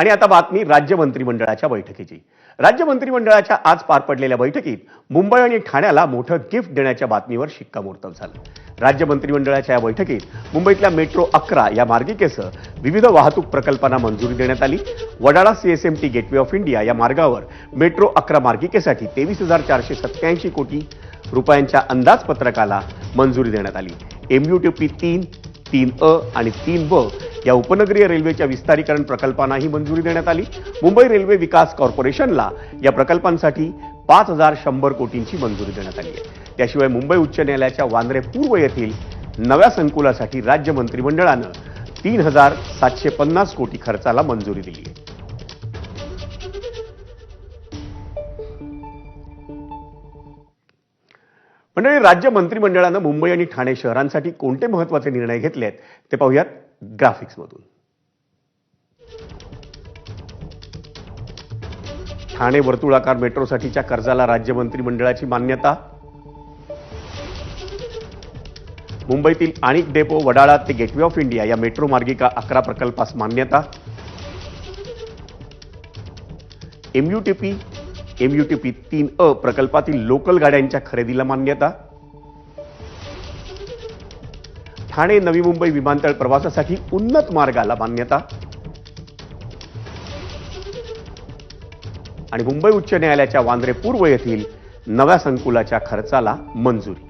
आणि आता बातमी राज्य मंत्रिमंडळाच्या बैठकीची. राज्य मंत्रिमंडळाच्या आज पार पडलेल्या बैठकीत मुंबई आणि ठाण्याला मोठं गिफ्ट देण्याच्या बातमीवर शिक्कामोर्तब झालं. राज्य मंत्रिमंडळाच्या या बैठकीत मुंबईतल्या मेट्रो अकरा या मार्गिकेसह विविध वाहतूक प्रकल्पांना मंजुरी देण्यात आली. Wadala CSMT gateway of India या मार्गावर मेट्रो अकरा मार्गिकेसाठी तेवीस हजार चारशे सत्त्याऐंशी कोटी रुपयांच्या अंदाजपत्रकाला मंजुरी देण्यात आली. एमयूटीपी तीन तीन अ आणि तीन ब या उपनगरीय रेल्वेच्या विस्तारीकरण प्रकल्पांनाही मंजुरी देण्यात आली. मुंबई रेल्वे विकास कॉर्पोरेशनला या प्रकल्पांसाठी पाच हजार शंभर कोटींची मंजुरी देण्यात आली आहे. त्याशिवाय मुंबई उच्च न्यायालयाच्या वांद्रे पूर्व येथील नव्या संकुलासाठी राज्य मंत्रिमंडळानं तीन हजार सातशे पन्नास कोटी खर्चाला मंजुरी दिली आहे. मंडळी राज्य मंत्रिमंडळानं मुंबई आणि ठाणे शहरांसाठी कोणते महत्त्वाचे निर्णय घेतले आहेत ते पाहूयात. ग्राफिक्समधून ठाणे वर्तुळाकार मेट्रोसाठीच्या कर्जाला राज्य मंत्रिमंडळाची मान्यता. मुंबईतील आणिक डेपो वडाळा ते गेटवे ऑफ इंडिया या मेट्रो मार्गिका अकरा प्रकल्पास मान्यता. एमयूटीपी एमयूटीपी तीन अ प्रकल्पातील लोकल गाड्यांच्या खरेदीला मान्यता. ठाणे नवी मुंबई विमानतळ प्रवासासाठी उन्नत मार्गाला मान्यता. आणि मुंबई उच्च न्यायालयाच्या वांद्रे पूर्व येथील नव्या संकुलाच्या खर्चाला मंजुरी.